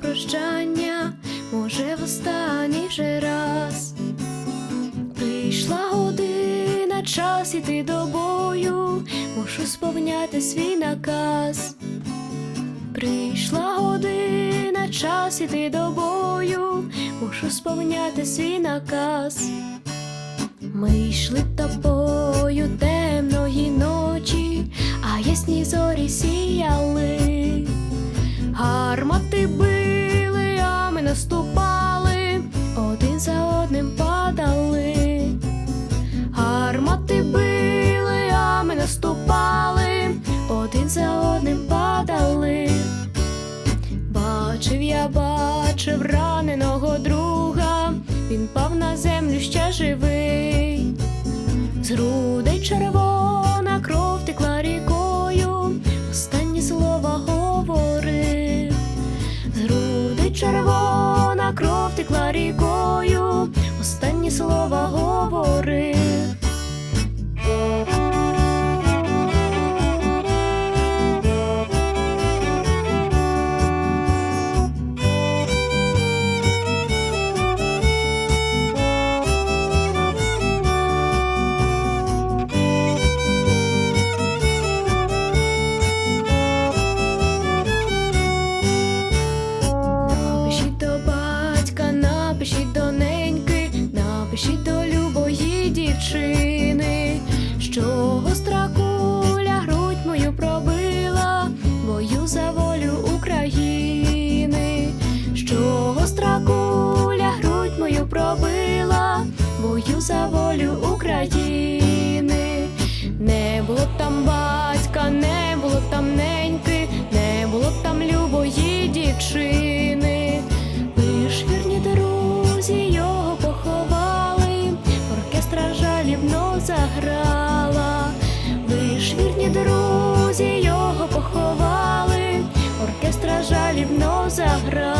прощання, може в останній же раз. Прийшла година, час іти до бою, мушу сповняти свій наказ. Прийшла година, час іти до бою, мушу сповняти свій наказ. Ми йшли тобою бачив раненого друга, він пав на землю ще живий. З грудей червона кров текла рікою, останні слова говорив. З грудей червона кров заграла, лиш вірні друзі його поховали, оркестра жалібно заграла.